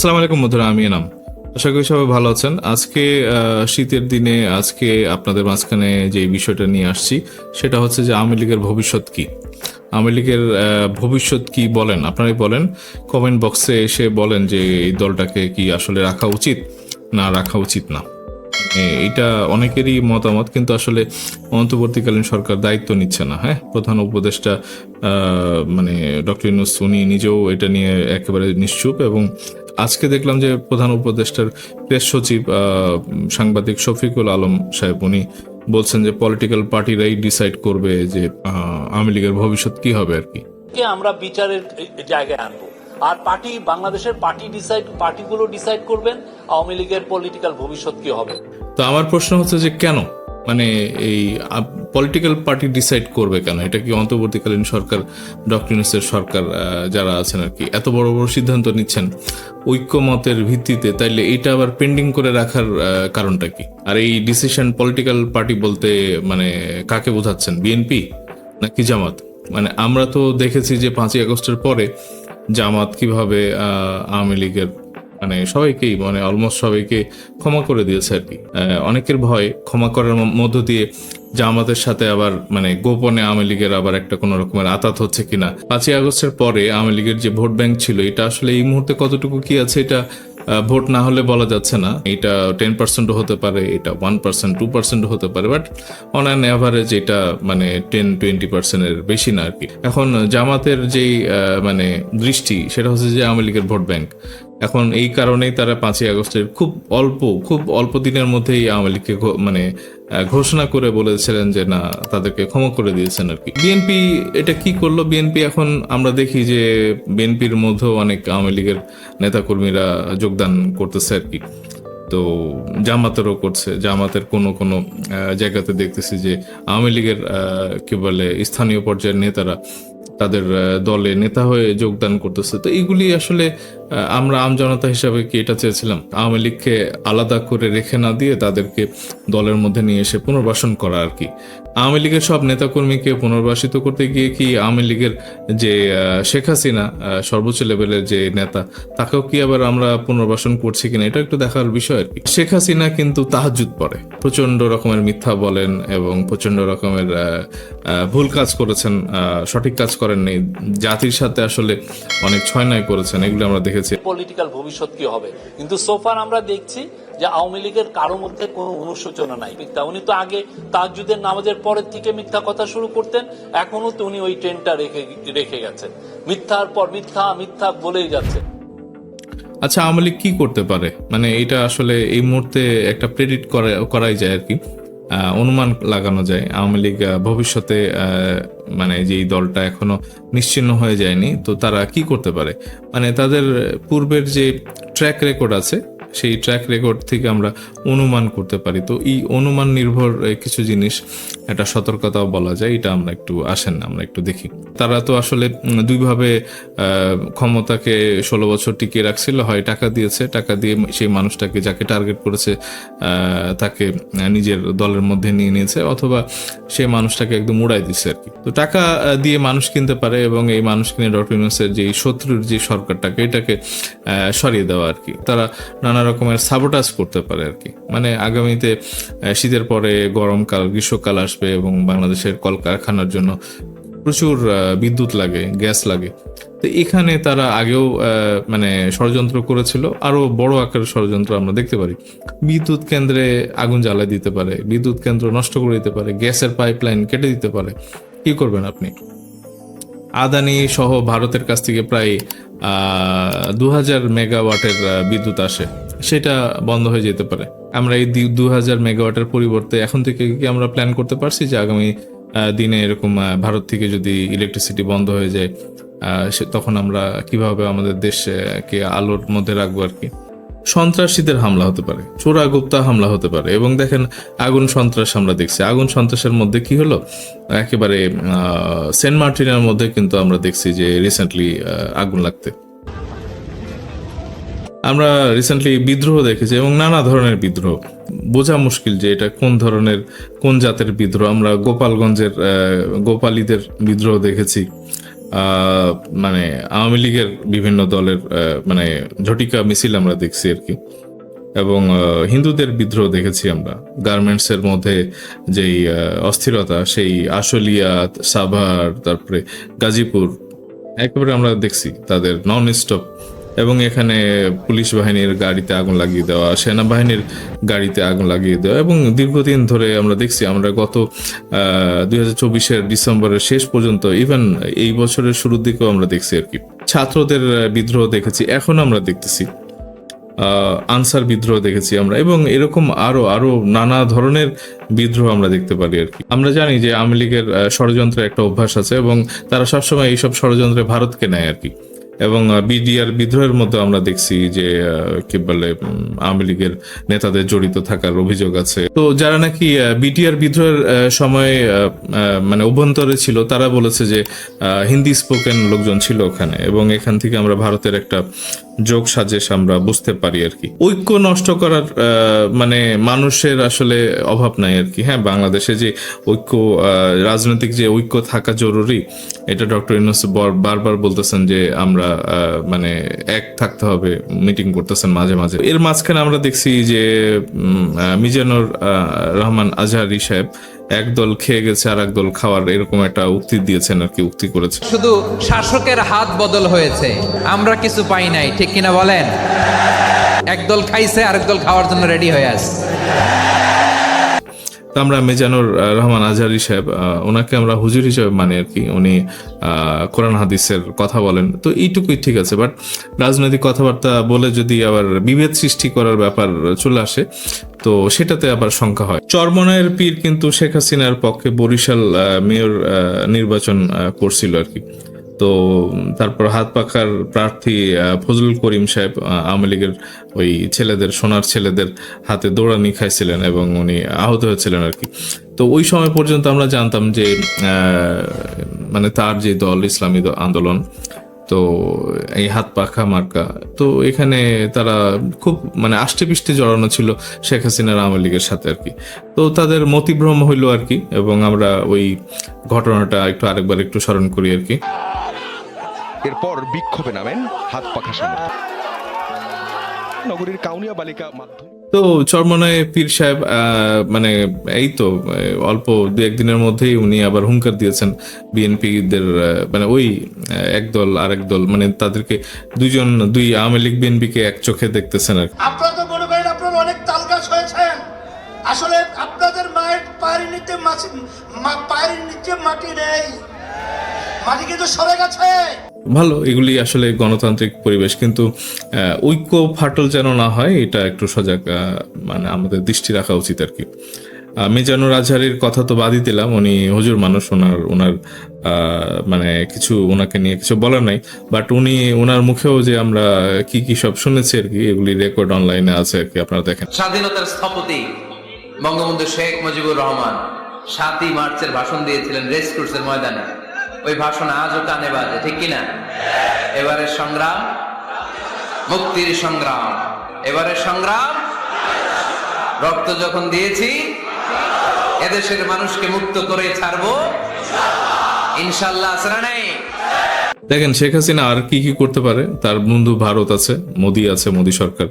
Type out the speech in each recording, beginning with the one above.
আসসালামু আলাইকুম বন্ধুরা, আমি এনাম। আশা করি সবাই ভালো আছেন। আজকে শীতের দিনে আজকে আপনাদের মাঝখানে যে বিষয়টা নিয়ে আসছি, সেটা হচ্ছে যে আওয়ামী লীগের ভবিষ্যৎ কি। আওয়ামী লীগের ভবিষ্যৎ কি বলেন? আপনারাই বলেন। কমেন্ট বক্সে এসে বলেন যে এই দলটাকে কি আসলে রাখা উচিত না রাখা উচিত না। এটা অনেকেরই মতামত, কিন্তু আসলে অন্তর্বর্তীকালীন সরকার দায়িত্ব নিচ্ছে না হ্যাঁ? প্রধান উপদেষ্টা মানে ডক্টর ইউনুস, উনি নিজেও এটা নিয়ে একেবারে নিশ্চুপ এবং আজকে দেখলাম যে প্রধান উপদেষ্টার প্রেস সচিব সাংবাদিক শফিকুল আলম সাহেব উনি বলছেন যে পলিটিক্যাল পার্টিরাই ডিসাইড করবে যে আওয়ামী লীগের ভবিষ্যৎ কি হবে আর কি। আমরা বিচারের জায়গায় আনব? আর পার্টি বাংলাদেশের পার্টি ডিসাইড পার্টিগুলো ডিসাইড করবেন আওয়ামী লীগের পলিটিক্যাল ভবিষ্যৎ কি হবে? তো আমার প্রশ্ন হচ্ছে যে কেন? মানে এই পলিটিক্যাল পার্টি ডিসাইড করবে কেন? এটা কি অন্তর্বর্তীকালীন সরকার ডক্টর সরকার যারা আছেন আর কি, এত বড় বড় সিদ্ধান্ত নিচ্ছেন? ঐক্যমতের ভিত্তিতে তাইলে এটা আবার পেন্ডিং করে রাখার কারণটা কি? আর এই ডিসিশন পলিটিক্যাল পার্টি বলতে মানে কাকে বোঝাচ্ছেন? বিএনপি নাকি জামাত? মানে আমরা তো দেখেছি যে পাঁচই আগস্টের পরে জামাত কীভাবে আওয়ামী লীগের মানে সবাইকেই মানে অলমোস্ট সবাইকে ক্ষমা করে দিয়েছে আর কি। অনেকের ভয় ক্ষমা করার মধ্য দিয়ে জামাতের সাথে আবার মানে গোপনে আওয়ামী লীগের আবার একটা কোনো রকমের আতাত হচ্ছে কিনা। পাঁচই আগস্টের পরে আওয়ামী লীগের যে ভোট ব্যাংক ছিল, এটা আসলে এই মুহূর্তে কতটুকু কি আছে এটা ভোট না হলে বলা যাচ্ছে না। এটা টেন পার্সেন্টও হতে পারে, এটা ওয়ান পার্সেন্ট টু পার্সেন্ট হতে পারে বাট অন অ্যান অ্যাভারেজ এটা মানে টেন টোয়েন্টি পার্সেন্টের বেশি না আর কি। এখন জামাতের যেই মানে দৃষ্টি, সেটা হচ্ছে যে আওয়ামী লীগের ভোট ব্যাংক। এখন এই কারণেই তারা পাঁচই আগস্টের খুব অল্প খুব অল্প দিনের মধ্যেই আওয়ামী লীগকে মানে ঘোষণা করে বলেছিলেন যে না, তাদেরকে ক্ষমা করে দিয়েছেন আর কি। বিএনপি এটা কি করল? বিএনপি এখন আমরা দেখি যে বিএনপির মধ্যেও অনেক আওয়ামী লীগের নেতাকর্মীরা যোগদান করতেছে আর কি। তো জামাতেরও করছে। জামাতের কোনো কোনো জায়গাতে দেখতেছি যে আওয়ামী লীগের কি বলে, স্থানীয় পর্যায়ের নেতারা তাদের দলে নেতা হয়ে যোগদান করতেছে। তো এইগুলি আসলে আমরা আমজনতা হিসাবে কি এটা চেয়েছিলাম? আওয়ামী লীগকে আলাদা করে রেখে না দিয়ে তাদেরকে দলের মধ্যে নিয়ে এসে পুনর্বাসন করা আর কি। আওয়ামী লীগের সব নেতাকর্মীকে পুনর্বাসিত করতে গিয়ে কি আওয়ামী লীগের যে শেখ হাসিনা সর্বোচ্চ লেভেলের যে নেতা, তাকেও কি আবার আমরা পুনর্বাসন করছি কিনা, এটা একটু দেখার বিষয় আর কি। শেখ হাসিনা কিন্তু তাহাজুদ পড়ে প্রচণ্ড রকমের মিথ্যা বলেন এবং প্রচণ্ড রকমের ভুল কাজ করেছেন সঠিক কাজ করেননি জাতির সাথে আসলে অনেক ছয় নয় করেছেন এগুলো আমরা দেখেছি। পলিটিক্যাল ভবিষ্যৎ কি হবে? কিন্তু সোফার আমরা দেখছি যে আওয়ামী লীগের কারও মধ্যে কোনো অনুশোচনা নাই। মিথ্যা উনি তো আগে তাজুদের নামাজের পরের থেকে মিথ্যা কথা শুরু করতেন এখনও তো উনি ওই ট্রেনটা রেখে রেখে গেছেন। মিথ্যার পর মিথ্যা মিথ্যা বলেই যাচ্ছে। আচ্ছা আওয়ামী লীগ কি করতে পারে? মানে এটা আসলে এই মুহূর্তে একটা প্রেডিট করা করাই যায় আর কি। অনুমান লাগানো যায়। আওয়ামী লীগ ভবিষ্যতে মানে যে দলটা এখনও নিশ্চিন্ন হয়ে যায়নি, তো তারা কি করতে পারে? মানে তাদের পূর্বের যে ট্র্যাক রেকর্ড আছে সেই ট্র্যাক রেকর্ড থেকে আমরা অনুমান করতে পারি। তো এই অনুমান নির্ভর কিছু জিনিস, একটা সতর্কতাও বলা যায়, এটা আমরা একটু আসেন না আমরা একটু দেখি। তারা তো আসলে দুইভাবে ক্ষমতাকে ষোলো বছর টিকিয়ে রাখছিল, হয় টাকা দিয়েছে, টাকা দিয়ে সেই মানুষটাকে যাকে টার্গেট করেছে তাকে নিজের দলের মধ্যে নিয়ে নিয়েছে, অথবা সেই মানুষটাকে একদম উড়াই দিচ্ছে আর কি। তো টাকা দিয়ে মানুষ কিনতে পারে এবং এই মানুষ কিনে ডক্টর ইউনুসের যে শত্রুর যে সরকারটাকে, এটাকে সরিয়ে দেওয়া আর কি। তারা নানা রকমের সাবোটাজ করতে পারে আর কি। মানে আগামীতে শীতের পরে গরমকাল, গ্রীষ্মকাল আসবে এবং বাংলাদেশের কলকারখানার জন্য প্রচুর বিদ্যুৎ লাগে, গ্যাস লাগে। তো এখানে তারা আগেও মানে ষড়যন্ত্র করেছিল। আরও বড় আকারের ষড়যন্ত্র আমরা দেখতে পারি। বিদ্যুৎ কেন্দ্রে আগুন জ্বালাই দিতে পারে, বিদ্যুৎ কেন্দ্র নষ্ট করে দিতে পারে, গ্যাসের পাইপলাইন কেটে দিতে পারে। কি করবেন আপনি? আদানি সহ ভারতের কাছ থেকে প্রায় দু হাজার মেগাওয়াটের বিদ্যুৎ আসে। সেটা বন্ধ হয়ে যেতে পারে। আমরা এই দু হাজার মেগাওয়াটের পরিবর্তে এখন থেকে কি আমরা প্ল্যান করতে পারছি যে আগামী দিনে এরকম ভারত থেকে যদি ইলেকট্রিসিটি বন্ধ হয়ে যায় তখন আমরা কীভাবে আমাদের দেশকে আলোর মধ্যে রাখব আর কি? সন্ত্রাসীদের হামলা হতে পারে, চোরা গুপ্তা হামলা হতে পারে এবং দেখেন আগুন সন্ত্রাস আমরা দেখছি। আগুন সন্ত্রাসের মধ্যে কি হলো? একেবারে সেন্ট মার্টিনের মধ্যে কিন্তু আমরা দেখছি যে রিসেন্টলি আগুন লাগতে। আমরা রিসেন্টলি বিদ্রোহ দেখেছি এবং নানা ধরনের বিদ্রোহ। বোঝা মুশকিল যে এটা কোন ধরনের, কোন জাতের বিদ্রোহ। আমরা গোপালগঞ্জের গোপালীদের বিদ্রোহ দেখেছি। মানে আওয়ামী লীগের বিভিন্ন দলের মানে ঝটিকা মিছিল আমরা দেখছি আর কি। এবং হিন্দুদের বিদ্রোহ দেখেছি আমরা। গার্মেন্টস এর মধ্যে যেই অস্থিরতা, সেই আশুলিয়া, সাভার, তারপরে গাজীপুর, একেবারে আমরা দেখছি তাদের নন স্টপ এবং এখানে পুলিশ বাহিনীর গাড়িতে আগুন লাগিয়ে দেওয়া, সেনাবাহিনীর গাড়িতে আগুন লাগিয়ে দেওয়া এবং দীর্ঘদিন ধরে আমরা দেখছি, আমরা গত দুই হাজার চব্বিশের ডিসেম্বরের শেষ পর্যন্ত ইভেন এই বছরের শুরুর দিকেও আমরা দেখছি আর কি। ছাত্রদের বিদ্রোহ দেখেছি, এখন আমরা দেখতেছি। আনসার বিদ্রোহ দেখেছি আমরা এবং এরকম আরও আরও নানা ধরনের বিদ্রোহ আমরা দেখতে পারি আর কি। আমরা জানি যে আওয়ামী লীগের ষড়যন্ত্রের একটা অভ্যাস আছে এবং তারা সবসময় এইসব ষড়যন্ত্রে ভারতকে নেয় আর কি। এবং বিডিআর বিদ্রোহের মধ্যে আমরা দেখছি যে কি বলে আওয়ামী লীগের নেতাদের জড়িত থাকার অভিযোগ আছে। তো যারা নাকি বিটিআর বিদ্রোহের সময় মানে অভ্যন্তরে ছিল, তারা বলেছে যে হিন্দি স্পোকেন লোকজন ছিল ওখানে এবং এখান থেকে আমরা ভারতের একটা যোগ সাজেশ আমরা বুঝতে পারি আর কি। ঐক্য নষ্ট করার মানে মানুষের আসলে অভাব নাই আর কি। হ্যাঁ বাংলাদেশে যে ঐক্য রাজনৈতিক যে ঐক্য থাকা জরুরি, এটা ডক্টর ইউনুস বার- বারবার বলতেছেন যে আমরা মানে এক থাকতে হবে মিটিং করতেছেন মাঝে মাঝে। এর মাঝখানে আমরা দেখছি যে মিজানুর রহমান আজহারি সাহেব এক দল খেয়ে গেছে আর এক দল খাওয়ার এরকম একটা উক্তি দিয়েছেন আর কি, উক্তি করেছে শুধু শাসকের হাত বদল হয়েছে, আমরা কিছু পাই নাই, ঠিক কিনা বলেন? একদল খাইছে, আরেক দল খাওয়ার জন্য রেডি হয়ে আছে। তো আমরা মেজানুর রহমান আজহারি সাহেব ওনাকে আমরা হুজুর হিসেবে মানি আর কি। উনি কোরআন হাদিসের কথা বলেন। তো এইটুকুই ঠিক আছে বাট রাজনৈতিক কথাবার্তা বলে যদি আবার বিভেদ সৃষ্টি করার ব্যাপার চলে আসে, তো সেটাতে আবার শঙ্কা হয়। চরমনায়ের পীর কিন্তু শেখ হাসিনার পক্ষে বরিশাল মেয়র নির্বাচন করছিল আর কি। তো তারপর হাত পাখার প্রার্থী ফজলুল করিম সাহেব আওয়ামী লীগের ওই ছেলেদের, সোনার ছেলেদের হাতে দৌড়ানি খাইছিলেন এবং উনি আহত হয়েছিলেন আর কি। তো ওই সময় পর্যন্ত আমরা জানতাম যে মানে তার যে দল, ইসলামী আন্দোলন, তো এই হাত পাখা মার্কা, তো এখানে তারা খুব মানে আষ্টে পৃষ্ঠে জড়ানো ছিল শেখ হাসিনার আওয়ামী লীগের সাথে আর কি। তো তাদের মতিভ্রম হইল আর কি এবং আমরা ওই ঘটনাটা একটু আরেকবার একটু স্মরণ করি আর কি। এরপর বিক্ষোভে নামেন হাত পাখা সমর্থক নগরীর কাউনিয়া বালিকা মাধ্যমিক। তো চরমনায় পীর সাহেব মানে এই তো অল্প দু একদিনের মধ্যেই উনি আবার হুঙ্কার দিয়েছেন বিএনপিদের মানে ওই এক দল আরেক দল মানে তাদেরকে দুজন দুই আওয়ামী লীগ বিএনপিকে এক চোখে দেখতেছেন আর আপনারা তো মনে করেন আপনারা অনেক তালগাছ হয়েছেন। আসলে আপনাদের মায়ের পায়ের নিচে মাছি- পায়ের নিচে মাটি নেই। মাটি কিন্তু সরে গেছে। ভালো এগুলি আসলে গণতান্ত্রিক পরিবেশ কিন্তু ঐক্য ফাটল যেন না হয় এটা একটু সজাগ মানে আমাদের দৃষ্টি রাখা উচিত আর কি। আহ, মিজানুর আজহারির কথা তো বাদই দিলাম উনি হুজুর মানুষ ওনার ওনার আহ, মানে কিছু ওনাকে নিয়ে কিছু বলার নাই বাট উনি ওনার মুখেও যে আমরা কি কি সব শুনেছি আর কি এগুলি রেকর্ড অনলাইনে আছে আর কি আপনারা দেখেন। স্বাধীনতার স্থপতি বঙ্গবন্ধু শেখ মুজিবুর রহমান সাতই মার্চের ভাষণ দিয়েছিলেন রেস কোর্সের ময়দানে। ওই ভাষণ আজও কানে বাজে, ঠিক কিনা? এবারের সংগ্রাম, মুক্তির সংগ্রাম। এবারের সংগ্রাম, রক্ত যখন দিয়েছি, এদেশের মানুষকে মুক্ত করে ছাড়বো। ইনশাল্লাহ আসরা নেই? দেখেন, শেখ হাসিনা আর কি কি করতে পারে? তার বন্ধু ভারত আছে, মোদি আছে, মোদি সরকার।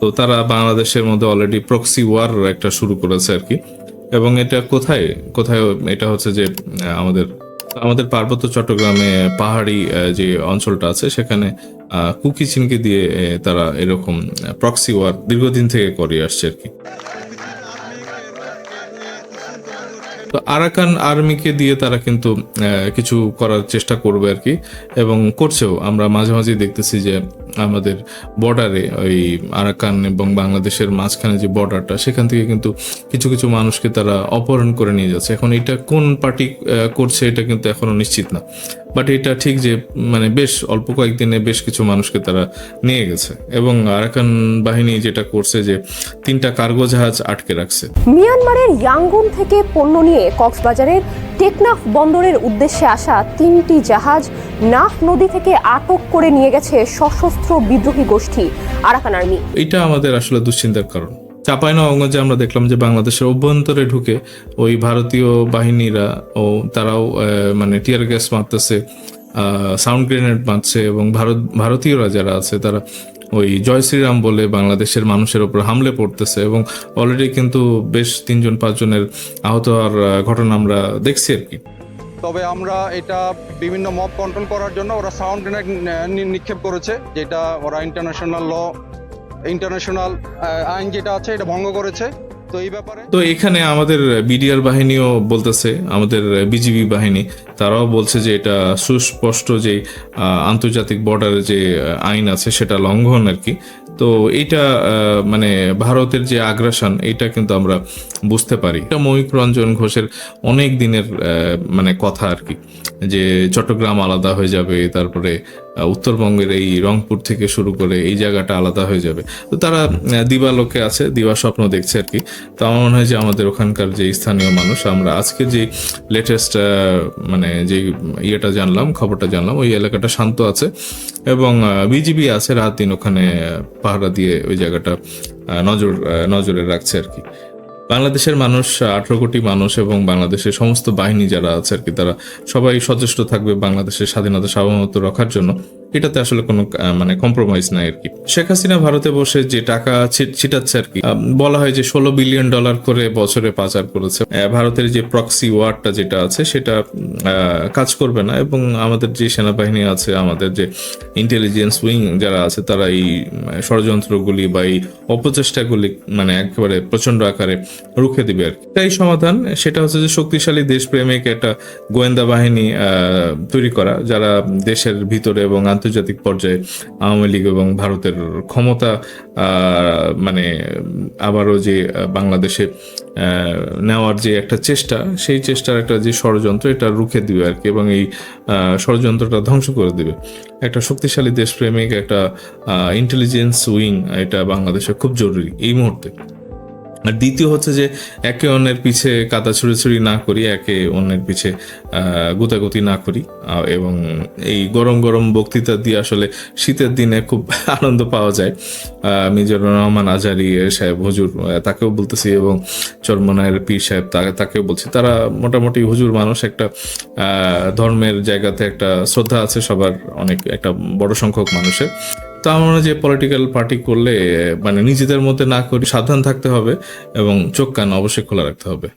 তো তারা বাংলাদেশের মধ্যে অলরেডি প্রক্সি ওয়ার একটা শুরু করেছে আর কি। এবং এটা কোথায়? কোথায় এটা হচ্ছে যে আমাদের আমাদের পার্বত্য চট্টগ্রামে পাহাড়ি যে অঞ্চলটা আছে, সেখানে কুকি চিনকে দিয়ে তারা এরকম প্রক্সি ওয়ার দীর্ঘদিন থেকে করে আসছে আর কি। তো আরাকান আর্মিকে দিয়ে তারা কিন্তু কিছু করার চেষ্টা করবে আর কি। এবং করছেও। আমরা মাঝে মাঝে দেখতেছি যে আমাদের বর্ডারে ওই আরাকান এবং বাংলাদেশের মাঝখানে যে বর্ডারটা সেখান থেকে কিন্তু কিছু কিছু মানুষকে তারা অপহরণ করে নিয়ে যাচ্ছে। এখন এটা কোন পার্টি করছে এটা কিন্তু এখনও নিশ্চিত না। বাট এটা ঠিক যে মানে বেশ অল্প কয়েকদিনে বেশ কিছু মানুষকে তারা নিয়ে গেছে। এবং আরাকান বাহিনী যেটা করছে যে তিনটা কার্গো জাহাজ আটকে রাখছে। মিয়ানমারের ইয়াঙ্গুন থেকে পণ্য নিয়ে কক্সবাজারের টেকনাফ বন্দরের উদ্দেশ্যে আসা তিনটি জাহাজ নাফ নদী থেকে আটক করে নিয়ে গেছে সশস্ত্র বিদ্রোহী গোষ্ঠী আরাকান আর্মি। এটা আমাদের আসলে দুশ্চিন্তার কারণ। চাঁপাইনবাবগঞ্জে আমরা দেখলাম যে বাংলাদেশের অভ্যন্তরে ঢুকে ওই ভারতীয় বাহিনীরা ও তারাও মানে টিয়ার গ্যাস মারতেছে সাউন্ড গ্রেনেড মারছে এবং ভারত, ভারতীয়রা যারা আছে তারা ওই জয় শ্রীরাম বলে বাংলাদেশের মানুষের ওপর হামলে পড়তেছে এবং অলরেডি কিন্তু বেশ তিনজন, পাঁচজনের আহত হওয়ার ঘটনা আমরা দেখছি আর কি। তবে আমরা এটা বিভিন্ন মব কন্ট্রোল করার জন্য ওরা সাউন্ড গ্রেনেড নিক্ষেপ করেছে, যেটা ওরা ইন্টারন্যাশনাল ল ইন্টারন্যাশনাল আইন যেটা আছে, এটা ভঙ্গ করেছে। তো এই ব্যাপারে তো এখানে আমাদের বিডিআর বাহিনীও বলতেছে, আমাদের বিজিবি বাহিনী, তারাও বলছে যে এটা সুস্পষ্ট যে আন্তর্জাতিক বর্ডারে যে আইন আছে, সেটা লঙ্ঘন আর কি। তো এটা মানে ভারতের যে আগ্রাসন, এটা কিন্তু আমরা বুঝতে পারি। এটা ময়ূক রঞ্জন ঘোষের অনেক দিনের মানে কথা আর কি। যে চট্টগ্রাম আলাদা হয়ে যাবে, তারপরে উত্তরবঙ্গের এই রংপুর থেকে শুরু করে এই জায়গাটা আলাদা হয়ে যাবে। তো তারা দিবালোকে আছে, দিবা স্বপ্ন দেখছে আর কি। তো আমার মনে হয় যে আমাদের ওখানকার যে স্থানীয় মানুষ, আমরা আজকে যে লেটেস্ট মানে যে ইয়েটা জানলাম, খবরটা জানলাম, ওই এলাকাটা শান্ত আছে এবং বিজিবি আছে, রাত দিন ওখানে পাহারা দিয়ে ওই জায়গাটা নজর নজরে রাখছে আর কি। বাংলাদেশের মানুষ, আঠেরো কোটি মানুষ এবং বাংলাদেশের সমস্ত বাহিনী যারা আছে আর কি, তারা সবাই সচেষ্ট থাকবে বাংলাদেশের স্বাধীনতা সার্বভৌমত্ব রক্ষার জন্য। এটাতে আসলে কোনো মানে কম্প্রোমাইজ নাই আর কি। শেখ হাসিনা ভারতে বসে যে টাকা ছিটাচ্ছে আর কি বলা হয় যে ষোলো বিলিয়ন ডলার করে বছরে পাচার করেছে। ভারতের যে প্রক্সি ওয়ারটা যেটা আছে, সেটা কাজ করবে না এবং আমাদের যে সেনাবাহিনী আছে, আমাদের যে ইন্টেলিজেন্স উইং যারা আছে, তারা এই ষড়যন্ত্রগুলি বা এই অপচেষ্টাগুলি মানে একেবারে প্রচণ্ড আকারে রুখে দিবে আর তাই সমাধান, সেটা হচ্ছে যে শক্তিশালী দেশপ্রেমিক একটা গোয়েন্দা বাহিনী তৈরি করা, যারা দেশের ভিতরে এবং আন্তর্জাতিক পর্যায়ে আওয়ামী লীগ এবং ভারতের ক্ষমতা মানে আবারও যে বাংলাদেশে নেওয়ার যে একটা চেষ্টা, সেই চেষ্টার একটা যে ষড়যন্ত্র, এটা রুখে দিবে আর কি এবং এই ষড়যন্ত্রটা ধ্বংস করে দিবে। একটা শক্তিশালী দেশপ্রেমিক, একটা ইন্টেলিজেন্স উইং এটা বাংলাদেশে খুব জরুরি এই মুহূর্তে। আর দ্বিতীয় হচ্ছে যে একে অন্যের পিছে কাদা ছুড়ি না করি একে অন্যের পিছে গুতাগুতি না করি। এবং এই গরম গরম বক্তৃতা দিয়ে আসলে শীতের দিনে খুব আনন্দ পাওয়া যায়। আহ, মিজানুর রহমান আজারি সাহেব হুজুর তাকেও বলতেছি এবং চরমনায়ের পীর সাহেব তাকেও বলছি। তারা মোটামুটি হুজুর মানুষ একটা ধর্মের জায়গাতে একটা শ্রদ্ধা আছে সবার অনেক একটা বড় সংখ্যক মানুষের। তো মনে যে পলিটিক্যাল পার্টি করলে মানে নিজেদের মধ্যে না করি সাবধান থাকতে হবে এবং চোখ কান অবশ্যই খোলা রাখতে হবে।